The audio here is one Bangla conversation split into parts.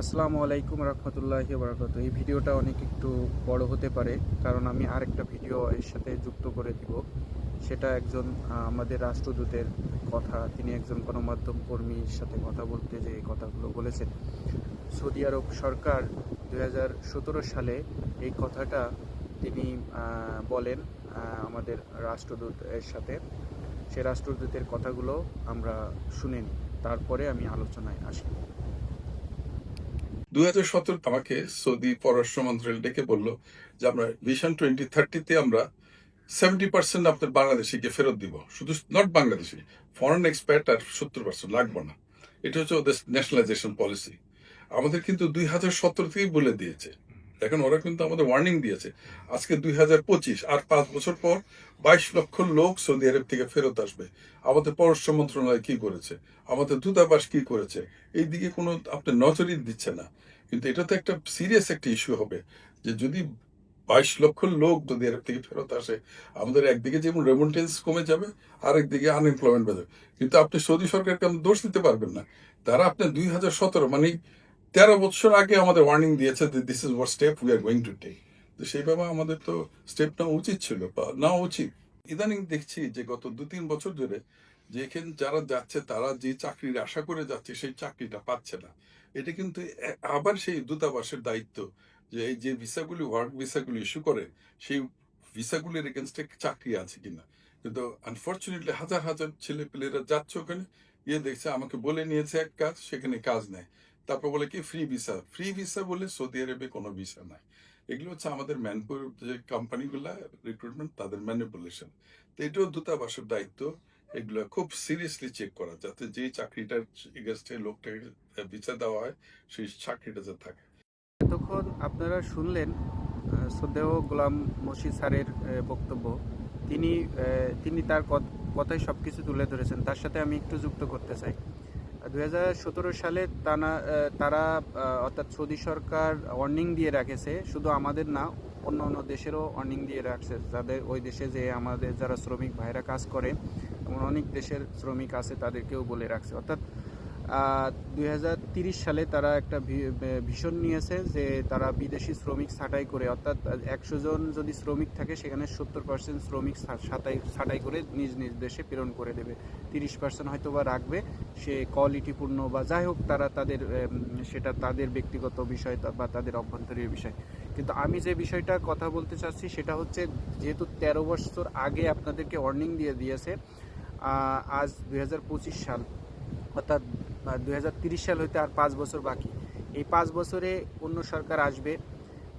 আসসালামু আলাইকুম রহমতুল্লাহি বারাকাত এই ভিডিওটা অনেক একটু বড় হতে পারে, কারণ আমি আরেকটা ভিডিও এর সাথে যুক্ত করে দিব। সেটা একজন আমাদের রাষ্ট্রদূতের কথা। তিনি একজন গণমাধ্যম কর্মীর সাথে কথা বলতে যে কথাগুলো বলেছেন। সৌদি আরব সরকার দু হাজার সতেরো সালে এই কথাটা তিনি বলেন আমাদের রাষ্ট্রদূত এর সাথে। সে রাষ্ট্রদূতের কথাগুলো আমরা শুনে তারপরে আমি আলোচনায় আসি। দুই হাজার আমাকে সৌদি পররাষ্ট্র মন্ত্রণালয় ডেকে বলল যে আমরা ভিশন টোয়েন্টি থার্টিতে আমরা সেভেন্টি পার্সেন্ট আপনার বাংলাদেশিকে ফেরত দিব। শুধু নট বাংলাদেশি ফরেন এক্সপার্ট আর সত্তর পার্সেন্ট লাগবে না। এটা হচ্ছে ওদের ন্যাশনালাইজেশন পলিসি আমাদের কিন্তু দুই হাজার সতেরো থেকেই বলে দিয়েছে। এখন ওরা কিন্তু আমাদের ওয়ার্নিং দিয়েছে। আজকে দুই হাজার পঁচিশ, আর পাঁচ বছর পর বাইশ লক্ষ লোক সৌদি আরব থেকে ফেরত আসবে। আমাদের পররাষ্ট্র মন্ত্রণালয় কি করেছে? আমাদের দূতাবাস কি করেছে? এই দিকে কোনো আপনি নজরই দিচ্ছে না। কিন্তু এটা তো একটা সিরিয়াস একটা ইস্যু হবে, যে যদি বাইশ লক্ষ লোক যদি এর থেকে ফেরত আসে, আমাদের একদিকে যেমন রেমন্টেন্স কমে যাবে আর একদিকে আনএমপ্লয়মেন্ট বেড়ে কিন্তু আপনি সৌদি সরকারকে আপনি দোষ দিতে পারবেন না। তারা আপনার দুই হাজার সতেরো মানে তেরো বছর আগে আমাদের ওয়ার্নিং দিয়েছে this is what step we are going to take তো সেইভাবে আমাদের তো স্টেপ নেওয়া উচিত ছিল বা নেওয়া উচিত। ইদানিং দেখছি যে গত দু তিন বছর ধরে যে এখানে যারা যাচ্ছে, তারা যে চাকরির আশা করে যাচ্ছে, সেই চাকরিটা পাচ্ছে না। এটা কিন্তু আবার সেই দূতাবাসের দায়িত্ব যে এই যে ভিসাগুলি ওয়ার্ক ভিসাগুলি ইস্যু করে, সেই ভিসাগুলির এগেনস্টে চাকরি আছে কিনা। কিন্তু আনফর্চুনেটলি হাজার হাজার ছেলে পেলেরা যাচ্ছে ওখানে, গিয়ে দেখছে, আমাকে বলে নিয়েছে এক কাজ, সেখানে কাজ নেই। তারপর বলে কি ফ্রি ভিসা ফ্রি ভিসা বলে সৌদি আরবে কোনো ভিসা নাই। এগুলো হচ্ছে আমাদের ম্যানপুর যে কোম্পানিগুলা রিক্রুটমেন্ট তাদের ম্যানিপুলেশন তো এটাও দূতাবাসের দায়িত্ব। এগুলো খুব সিরিয়াসলি চেক করা, যাতে যে চাকরিটার এগেনস্টে লোকটাকে ভিসা দেওয়া হয়, সেই চাকরিটা যাতে থাকে। এতক্ষণ আপনারা শুনলেন শ্রদ্ধেয় গোলাম মসিদ স্যারের বক্তব্য। তিনি তিনি তার কথায় সব কিছু তুলে ধরেছেন। তার সাথে আমি একটু যুক্ত করতে চাই। দু হাজার সতেরো সালে তানা তারা অর্থাৎ সৌদি সরকার ওয়ার্নিং দিয়ে রাখেছে। শুধু আমাদের না অন্য অন্য দেশেরও ওয়ার্নিং দিয়ে রাখছে, যাদের ওই দেশে যে আমাদের যারা শ্রমিক ভাইরা কাজ করে, এমন অনেক দেশের শ্রমিক আছে তাদেরকেও বলে রাখছে। অর্থাৎ দুই সালে তারা একটা ভীষণ নিয়েছে যে তারা বিদেশি শ্রমিক ছাঁটাই করে, অর্থাৎ একশো জন যদি শ্রমিক থাকে সেখানে সত্তর পার্সেন্ট শ্রমিক ছাঁটাই ছাঁটাই করে নিজ নিজ দেশে প্রেরণ করে দেবে। তিরিশ পার্সেন্ট হয়তো বা রাখবে, সে কোয়ালিটিপূর্ণ বা যাই হোক তারা তাদের সেটা তাদের ব্যক্তিগত বিষয় বা তাদের অভ্যন্তরীণ বিষয়। কিন্তু আমি যে বিষয়টা কথা বলতে চাচ্ছি সেটা হচ্ছে যেহেতু তেরো বছর আগে আপনাদেরকে ওয়ার্নিং দিয়ে দিয়েছে আজ দু হাজার পঁচিশ সাল, অর্থাৎ দুই সাল হইতে আর পাঁচ বছর বাকি। এই পাঁচ বছরে অন্য সরকার আসবে।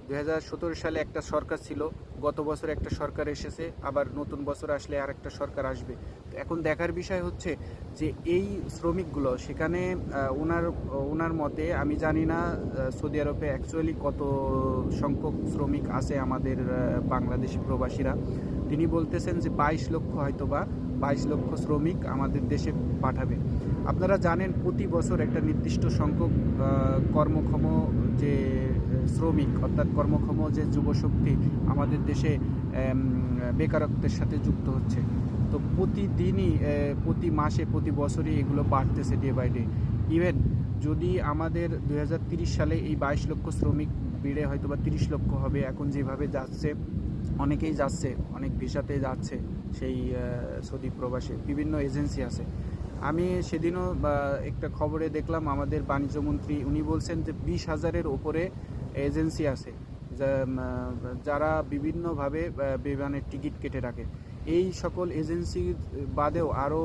দু হাজার সতেরো সালে একটা সরকার ছিল, গত বছর একটা সরকার এসেছে, আবার নতুন বছর আসলে আর একটা সরকার আসবে। তো এখন দেখার বিষয় হচ্ছে যে এই শ্রমিকগুলো সেখানে ওনার ওনার মতে আমি জানি না সৌদি আরবে অ্যাকচুয়ালি কত সংখ্যক শ্রমিক আছে আমাদের বাংলাদেশি প্রবাসীরা। তিনি বলতেছেন যে বাইশ লক্ষ হয়তো বা বাইশ লক্ষ শ্রমিক আমাদের দেশে পাঠাবে আপনারা জানেন প্রতি বছর একটা নির্দিষ্ট সংখ্যক কর্মক্ষম যে শ্রমিক, অর্থাৎ কর্মক্ষম যে যুবশক্তি আমাদের দেশে বেকারত্বের সাথে যুক্ত হচ্ছে। তো প্রতিদিনই প্রতি মাসে, প্রতি বছরই এগুলো বাড়তেছে ডে বাই ডে ইভেন যদি আমাদের দুই সালে এই বাইশ লক্ষ শ্রমিক বেড়ে হয়তো বা তিরিশ লক্ষ হবে, এখন যেভাবে যাচ্ছে, অনেকেই যাচ্ছে, অনেক ভিসাতে যাচ্ছে সেই সৌদি প্রবাসে। বিভিন্ন এজেন্সি আছে। আমি সেদিনও একটা খবরে দেখলাম আমাদের বাণিজ্যমন্ত্রী উনি বলছেন যে বিশ হাজারের ওপরে এজেন্সি আছে যারা বিভিন্নভাবে বিমানের টিকিট কেটে রাখে। এই সকল এজেন্সি বাদেও আরও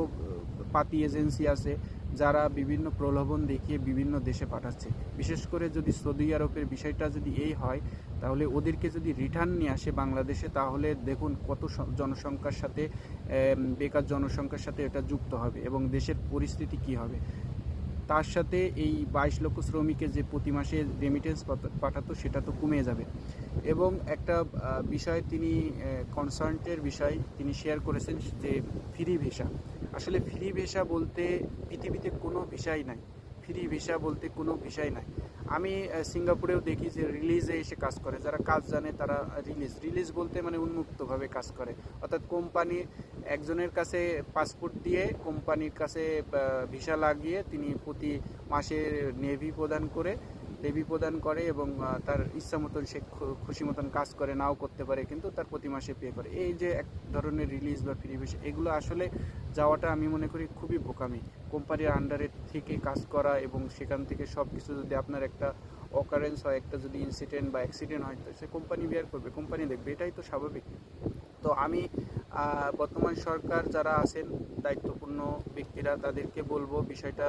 পাতি এজেন্সি আছে যারা বিভিন্ন প্রলোভন দেখিয়ে বিভিন্ন দেশে পাঠাচ্ছে। বিশেষ করে যদি সৌদি আরবের বিষয়টা যদি এই হয়, তাহলে ওদেরকে যদি রিটার্ন নিয়ে আসে বাংলাদেশে, তাহলে দেখুন কত জনসংখ্যার সাথে বেকার জনসংখ্যার সাথে এটা যুক্ত হবে এবং দেশের পরিস্থিতি কি হবে। তার সাথে এই বাইশ লক্ষ শ্রমিকের যে প্রতি মাসে রেমিটেন্স পাঠাতো, সেটা তো কমে যাবে। এবং একটা বিষয় তিনি কনসার্নটের বিষয় তিনি শেয়ার করেছেন যে ফ্রি ভিসা আসলে ফ্রি ভিসা বলতে পৃথিবীতে কোনো ভিসাই নাই। ফ্রি ভিসা বলতে কোনো ভিসাই নাই। আমি সিঙ্গাপুরেও দেখি যে রিলিজে এসে কাজ করে। যারা কাজ জানে তারা রিলিজ রিলিজ বলতে মানে উন্মুক্তভাবে কাজ করে। অর্থাৎ কোম্পানি একজনের কাছে পাসপোর্ট দিয়ে কোম্পানির কাছে ভিসা লাগিয়ে তিনি প্রতি মাসে নেভি প্রদান করে লেবি প্রদান করে এবং তার ইচ্ছা মতন সে খুশি মতন কাজ করে, নাও করতে পারে, কিন্তু তার প্রতি মাসে পে করে। এই যে এক ধরনের রিলিজ বা ফ্রি বেশি এগুলো আসলে যাওয়াটা আমি মনে করি খুবই বোকামি। কোম্পানির আন্ডারে থেকে কাজ করা এবং সেখান থেকে সব কিছু যদি আপনার একটা অকারেন্স হয়, একটা যদি ইনসিডেন্ট বা অ্যাক্সিডেন্ট হয়, তো সে কোম্পানি বিয়ার করবে। কোম্পানি দেখবে, এটাই তো স্বাভাবিক। তো আমি বর্তমান সরকার যারা আছেন, দায়িত্বপূর্ণ ব্যক্তিরা, তাদেরকে বলব বিষয়টা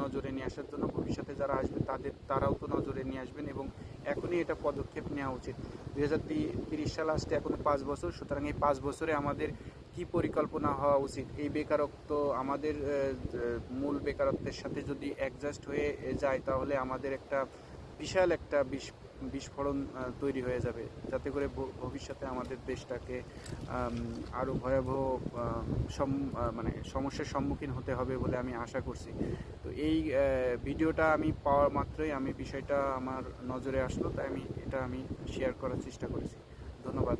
নজরে নিয়ে আসার জন্য। ভবিষ্যতে যারা আসবে, তাদের, তারাও তো নজরে নিয়ে আসবেন এবং এখনই এটা পদক্ষেপ নেওয়া উচিত। দুই হাজার তিরিশ সাল আসতে এখনও পাঁচ বছর। সুতরাং এই পাঁচ বছরে আমাদের কি পরিকল্পনা হওয়া উচিত? এই বেকারত্ব আমাদের মূল বেকারত্বের সাথে যদি অ্যাডজাস্ট হয়ে যায়, তাহলে আমাদের একটা বিশাল একটা বিষ বিস্ফোরণ তৈরি হয়ে যাবে। যাতে করে ভবিষ্যতে আমাদের দেশটাকে আরও ভয়াবহ সম- মানে সমস্যার সম্মুখীন হতে হবে বলে আমি আশা করছি। তো এই ভিডিওটা আমি পাওয়ার মাত্রই আমি বিষয়টা আমার নজরে আসলো, তাই আমি, এটা আমি শেয়ার করার চেষ্টা করেছি। ধন্যবাদ